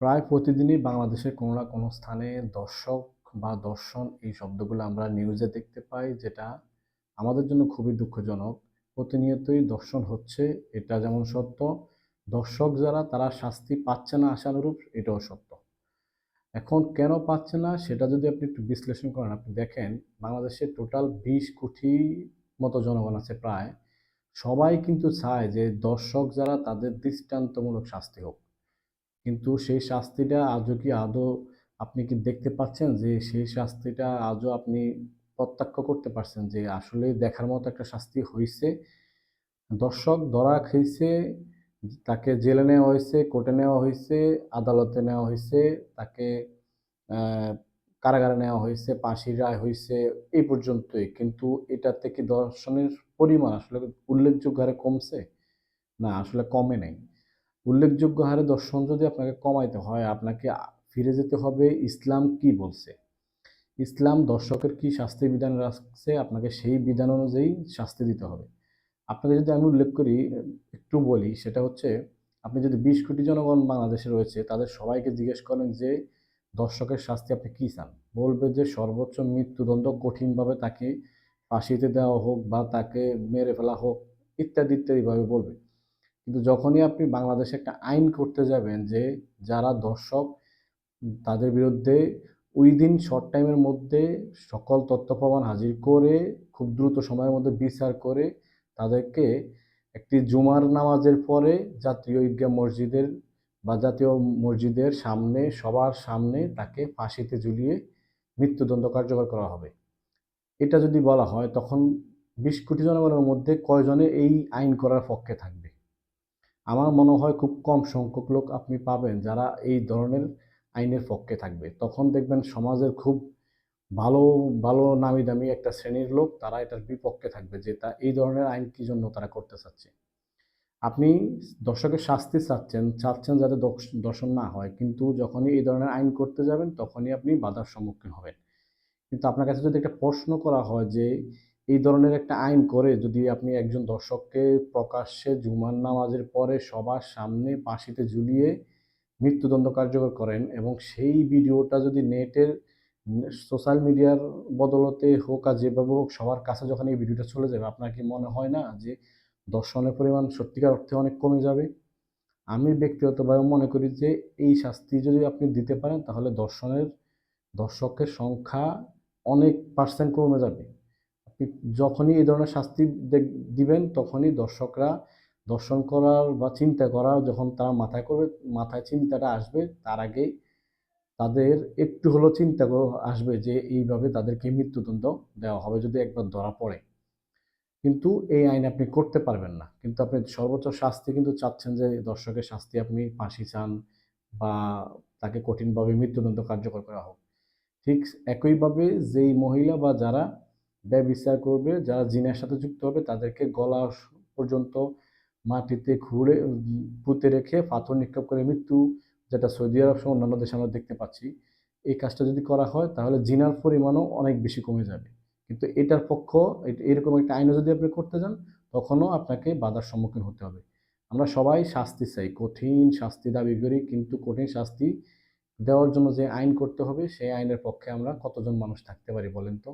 প্রায় প্রতিদিনই বাংলাদেশের কোনো না কোনো স্থানে দর্শক বা দর্শন এই শব্দগুলো আমরা নিউজে দেখতে পাই, যেটা আমাদের জন্য খুবই দুঃখজনক। প্রতিনিয়তই দর্শন হচ্ছে, এটা যেমন সত্য। দর্শক যারা, তারা শাস্তি পাচ্ছে না আশানুরূপ, এটাও সত্য। এখন কেন পাচ্ছে না, সেটা যদি আপনি একটু বিশ্লেষণ করেন, আপনি দেখেন বাংলাদেশে টোটাল বিশ কোটি মতো জনগণ আছে প্রায়। সবাই কিন্তু চায় যে দর্শক যারা, তাদের দৃষ্টান্তমূলক শাস্তি হোক। কিন্তু সেই শাস্তিটা আজও কি আদৌ আপনি কি দেখতে পাচ্ছেন যে সেই শাস্তিটা আজও আপনি প্রত্যক্ষ করতে পারছেন যে আসলে দেখার মতো একটা শাস্তি হয়েছে দর্শক ধরা খেয়েছে, তাকে জেলে নেওয়া হয়েছে কোর্টে নেওয়া হয়েছে আদালতে নেওয়া হয়েছে তাকে কারাগারে নেওয়া হয়েছে ফাঁসির রায় হয়েছে এই পর্যন্তই। কিন্তু এটা থেকে দর্শনের পরিমাণ আসলে উল্লেখযোগ্য হারে কমছে? না, আসলে কমে নাই। উল্লেখযোগ্য হারে দর্শন যদি আপনাকে কমাইতে হয়, আপনাকে ফিরে যেতে হবে ইসলাম কি বলছে? ইসলাম দর্শকের কি শাস্তি বিধান রাখছে, আপনাকে সেই বিধান অনুযায়ী শাস্তি দিতে হবে। আপনাকে যদি আমি উল্লেখ করি, একটু বলি, সেটা হচ্ছে, আপনি যদি বিশ কোটি জনগণ বাংলাদেশে রয়েছে, তাদের সবাইকে জিজ্ঞেস করেন যে, দর্শকের শাস্তি আপনি কী চান? বলবে যে, সর্বোচ্চ মৃত্যুদণ্ড কঠিনভাবে তাকে ফাঁসিতে দেওয়া হোক বা তাকে মেরে ফেলা হোক, ইত্যাদি ইত্যাদিভাবে বলবে। কিন্তু যখনই আপনি বাংলাদেশে একটা আইন করতে যাবেন যে যারা দর্শক, তাদের বিরুদ্ধে উইদিন শর্ট টাইমের মধ্যে সকল তথ্য প্রমাণ হাজির করে, খুব দ্রুত সময়ের মধ্যে বিচার করে, তাদেরকে একটি জুমার নামাজের পরে জাতীয় ঈদগাহ মসজিদের বা জাতীয় মসজিদের সামনে, সবার সামনে তাকে ফাঁসিতে ঝুলিয়ে মৃত্যুদণ্ড কার্যকর করা হবে। এটা যদি বলা হয়, তখন বিশ কোটি জনগণের মধ্যে কয়জনে এই আইন করার পক্ষে থাকবে? আমার মনে হয় খুব কম সংখ্যক লোক আপনি পাবেন যারা এই ধরনের আইনের পক্ষে থাকবে। তখন দেখবেন সমাজের খুব ভালো ভালো নামি দামি একটা শ্রেণির লোক তারা এটার বিপক্ষে থাকবে যে তা এই ধরনের আইন কি জন্য তারা করতে চাচ্ছে। আপনি দর্শকের শাস্তি চাচ্ছেন চাচ্ছেন যাতে দর্শন না হয়, কিন্তু যখনই এই ধরনের আইন করতে যাবেন তখনই আপনি বাধার সম্মুখীন হবেন। কিন্তু আপনার কাছে যদি একটা প্রশ্ন করা হয় যে এই ধরনের একটা আইন করে যদি আপনি একজন দর্শককে প্রকাশ্যে জুমার নামাজের পরে সবার সামনে ফাঁসিতে ঝুলিয়ে মৃত্যুদণ্ড কার্যকর করেন এবং সেই ভিডিওটা যদি নেটের সোশ্যাল মিডিয়ার বদলতে হোক আর যেভাবে হোক সবার কাছে যখন এই ভিডিওটা চলে যাবে, আপনার কি মনে হয় না যে দর্শনের পরিমাণ সত্যিকার অর্থে অনেক কমে যাবে? আমি ব্যক্তিগতভাবে মনে করি যে এই শাস্তি যদি আপনি দিতে পারেন তাহলে দর্শনের, দর্শকের সংখ্যা অনেক পার্সেন্ট কমে যাবে। যখনই এই ধরনের শাস্তি দিবেন, তখনই দর্শকরা দর্শন করার বা চিন্তা করার যখন তারা মাথায় করবে, মাথায় চিন্তাটা আসবে, তার আগে তাদের একটু হলেও চিন্তা আসবে যে এইভাবে তাদেরকে মৃত্যুদণ্ড দেওয়া হবে যদি একবার ধরা পড়ে। কিন্তু এই আইন আপনি করতে পারবেন না। কিন্তু আপনি সর্বোচ্চ শাস্তি কিন্তু চাচ্ছেন যে দর্শকের শাস্তি আপনি ফাঁসি চান বা তাকে কঠিনভাবে মৃত্যুদণ্ড কার্যকর করা হোক। ঠিক একইভাবে যেই মহিলা বা যারা ব্যভিচার করবে, যারা জিনের সাথে যুক্ত হবে তাদেরকে গলা পর্যন্ত মাটিতে খুঁড়ে, পুঁতে রেখে পাথর নিক্ষেপ করে মৃত্যু, যেটা সৌদি আরব সহ অন্যান্য দেশে আমরা দেখতে পাচ্ছি। এই কাজটা যদি করা হয় তাহলে জিনার পরিমাণও অনেক বেশি কমে যাবে। কিন্তু এটার পক্ষ এরকম একটা আইনও যদি আপনি করতে যান, তখনও আপনাকে বাধার সম্মুখীন হতে হবে। আমরা সবাই শাস্তি চাই, কঠিন শাস্তি দাবি করি, কিন্তু কঠিন শাস্তি দেওয়ার জন্য যে আইন করতে হবে, সেই আইনের পক্ষে আমরা কতজন মানুষ থাকতে পারি বলেন তো?